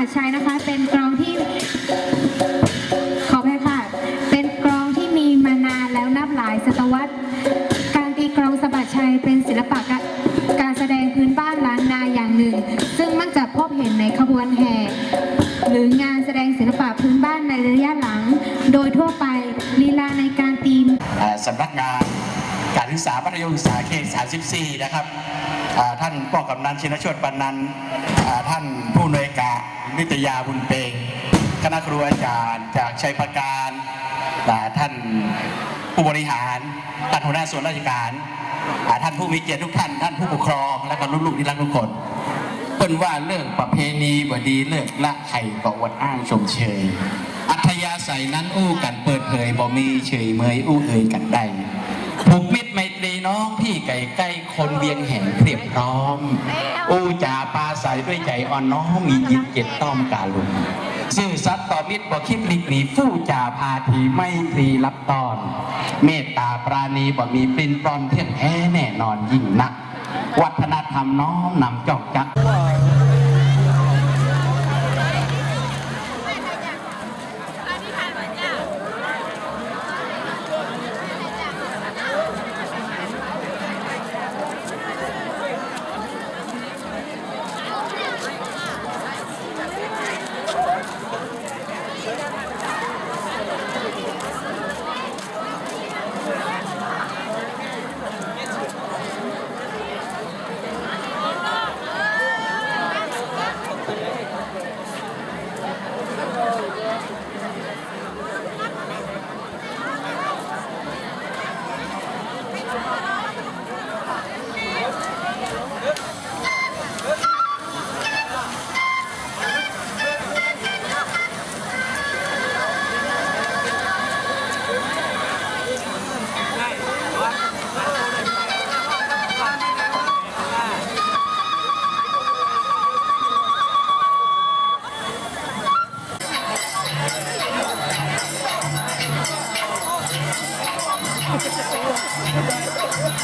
บัดชัยนะคะ เป็นกลองที่ขออภัยค่ะ เป็นกลองที่มีมานานแล้วนับหลายศตวรรษ การตีกลองสะบัดชัยเป็นศิลปะกการแสดงพื้นบ้านล้านนาอย่างหนึ่ง ซึ่งมักจะพบเห็นในขบวนแห่ หรืองานแสดงศิลปะพื้นบ้านในระยะหลัง โดยทั่วไปลีลาในการตีสำนักงานการศึกษามัธยมศึกษาเขต 34 นะครับ ท่านป้องกำนันชินชตปันนันท่านผู้อำนวยการนิตยาบุญเปงคณะครูอาจารย์จากชัยประการท่านผู้บริหารท่านหัวหน้าส่วนราชการท่านผู้มีเกียรติทุกท่านท่านผู้ปกครองและก็ลูกๆที่รักทุกคนเปิ้นว่าเรื่องประเพณีบดีเลิกละไข่ก็อวดอ้างชมเชย อัธยาศัยนั้นอู้กันเปิดเผยบ่มีเฉยเมยอู้เอ่ยกันได้ กมิตรไมตรีน้องพี่ไก่ใกล้คนเวียงแห่งเพียบพร้อม อู้จ่าปลาใสด้วยใจอ่อนน้อมมีจิตเจ็ดต้อมกาลุนซื่อสัตย์ต่อมิตรบ่คิดหลีกหนีฟู่จ่าพาทีไม่พรีรับตอน เมตตาปราณีบ่มีปรินปลอนเที่ยงแท้แน่นอนยิ่งนัก วัฒนธรรมน้อมนำจอกจัก